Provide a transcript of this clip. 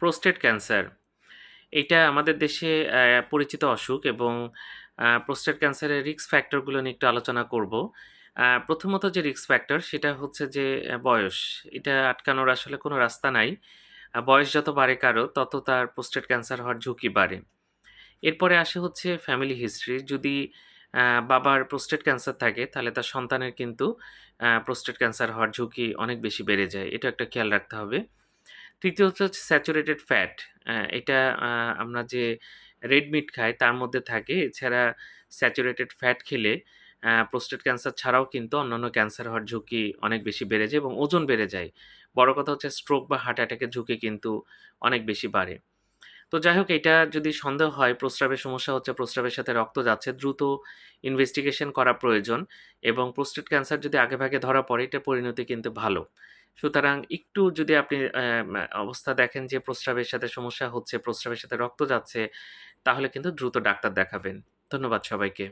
Prostate cancer এটা আমাদের দেশে পরিচিত অসুখ এবং প্রোস্টেট ক্যান্সারের রিস্ক ফ্যাক্টরগুলো নিয়ে একটু আলোচনা করব। প্রথমত যে রিস্ক ফ্যাক্টর সেটা হচ্ছে যে বয়স। এটা আটকানোর আসলে কোনো রাস্তা নাই। বয়স যত বাড়ে কারও, তত তার প্রোস্টেট ক্যান্সার হওয়ার ঝুঁকি বাড়ে। এরপরে আসে হচ্ছে ফ্যামিলি হিস্ট্রি যদি বাবার প্রোস্টেট ক্যান্সার থাকে, তাহলে তার সন্তানের কিন্তু প্রোস্টেট ক্যান্সার হওয়ার ঝুঁকি অনেক বেশি বেড়ে যায়। এটা একটা খেয়াল রাখতে হবে। তৃতীয়ত হচ্ছে স্যাচুরেটেড ফ্যাট এটা আমরা যে রেড মিট খাই, তার মধ্যে থাকে। এছাড়া স্যাচুরেটেড ফ্যাট খেলে প্রোস্টেট ক্যান্সার ছাড়াও কিন্তু অন্যান্য ক্যান্সার হওয়ার ঝুঁকি অনেক বেশি বেড়ে যায় এবং ওজন বেড়ে যায়। বড় কথা হচ্ছে স্ট্রোক বা হার্ট অ্যাটাকের ঝুঁকি কিন্তু অনেক বেশি বাড়ে। তো যাই হোক, এটা যদি সন্দেহ হয়, প্রস্রাবের সমস্যা হচ্ছে প্রস্রাবের সাথে রক্ত যাচ্ছে, দ্রুত ইনভেস্টিগেশন করা প্রয়োজন এবং প্রোস্টেট ক্যান্সার যদি আগেভাগে ধরা পড়ে, এটা পরিণতি কিন্তু ভালো। সুতরাং একটু যদি আপনি অবস্থা দেখেন যে প্রস্রাবের সাথে সমস্যা হচ্ছে, প্রস্রাবের সাথে রক্ত যাচ্ছে, তাহলে কিন্তু দ্রুত ডাক্তার দেখাবেন। ধন্যবাদ সবাইকে।